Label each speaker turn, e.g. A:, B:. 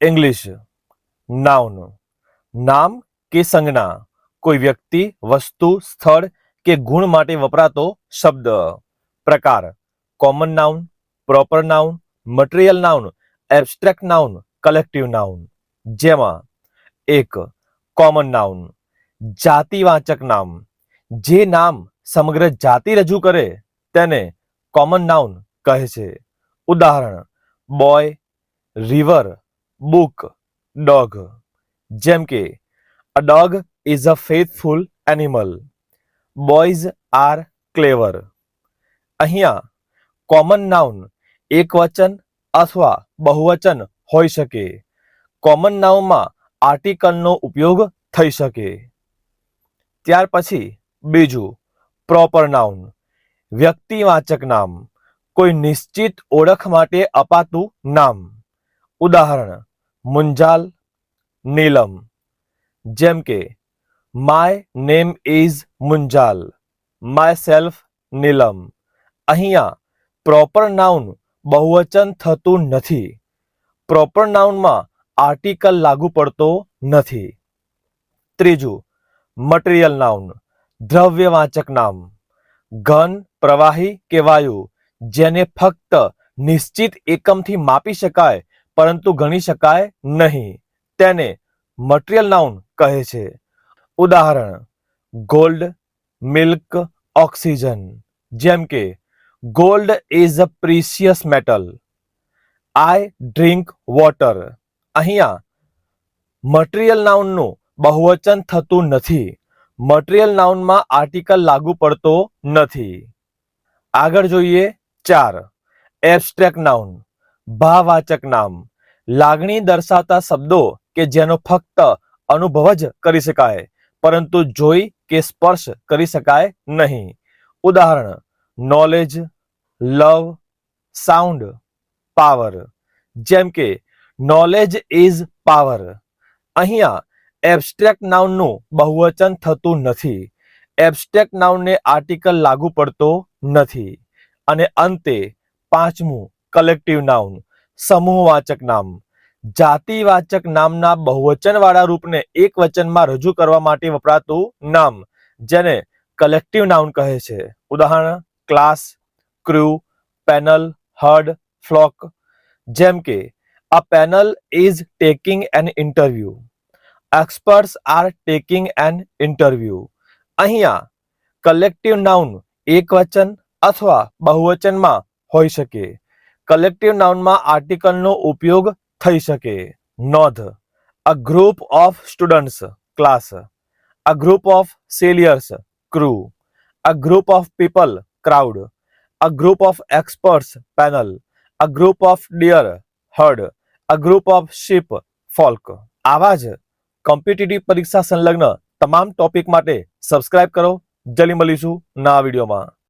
A: English noun નામ કે સંજ્ઞા કોઈ વ્યક્તિ વસ્તુ સ્થળ કે ગુણ માટે વપરાતો શબ્દ પ્રકાર common noun proper noun material noun abstract noun collective noun જેમાં એક કોમન નાઉન જાતિવાચક નામ જે નામ સમગ્ર જાતિ રજૂ કરે તેને કોમન નાઉન કહે છે ઉદાહરણ બોય રિવર બુક ડોગ જેમ કે a dog is a faithful animal boys are clever અહીંયા કોમન નાઉન એકવચન અથવા બહુવચન હોઈ શકે. કોમન નાઉનમાં આર્ટિકલનો ઉપયોગ થઈ શકે. ત્યાર પછી, બીજું પ્રોપર નાઉન વ્યક્તિવાચક નામ. કોઈ નિશ્ચિત ઓળખ માટે અપાતું નામ. ઉદાહરણ મુંજાલ નીલમ જેમ કે my name is Munjal myself Neelam અહીંયા પ્રોપર નાઉન બહુવચન થતું નથી પ્રોપર નાઉનમાં આર્ટિકલ લાગુ પડતો નથી ત્રીજું મટીરિયલ નાઉન દ્રવ્યવાચક નામ ઘન પ્રવાહી કે વાયુ જેને ફક્ત નિશ્ચિત એકમથી માપી શકાય પરંતુ ગણી શકાય નહીં. તેને મટીરિયલ નાઉન કહે છે. ઉદાહરણ ગોલ્ડ મિલ્ક ઓક્સિજન જેમ કે gold is a precious metal I drink water અહીંયા મટીરિયલ નાઉનનું બહુવચન થતું નથી. મટીરિયલ નાઉનમાં આર્ટિકલ લાગુ પડતો નથી. આગળ જોઈએ ચાર એબ્સ્ટ્રેક્ટ નાઉન ભાવવાચક નામ. લાગણી દર્શાવતા શબ્દો કે જેનો ફક્ત અનુભવ જ કરી શકાય, પરંતુ જોઈ કે સ્પર્શ કરી શકાય નહીં. ઉદાહરણ નોલેજ લવ સાઉન્ડ પાવર જેમ કે નોલેજ ઇઝ પાવર અહીંયા એબ્સ્ટ્રેક્ટ નાઉનનું બહુવચન થતું નથી. એબ્સ્ટ્રેક્ટ નાઉનને આર્ટિકલ લાગુ પડતો નથી. અને અંતે, પાંચમું કલેક્ટિવ નાઉન સમૂહવાચક નામ. જાતિવાચક નામના બહુવચનવાળા રૂપને એક વચનમાં રજૂ કરવા માટે વપરાતું નામ, જેને કલેક્ટિવ નાઉન કહે છે. ઉદાહરણ class crew panel herd flock જેમ કે a panel is taking an interview experts are taking an interview અહીંયા કલેક્ટિવ નાઉન એક વચન અથવા બહુવચનમાં હોઈ શકે. કલેક્ટિવ નાઉનમાં આર્ટિકલનો ઉપયોગ થઈ શકે. નોંધ. A group of students class a group of sailors crew a group of people crowd a group of experts panel a group of deer herd a group of sheep flock આવા જ competitive પરીક્ષા સંલગ્ન તમામ topic માટે subscribe કરો. જલી મળીશું નવા વિડીયોમાં.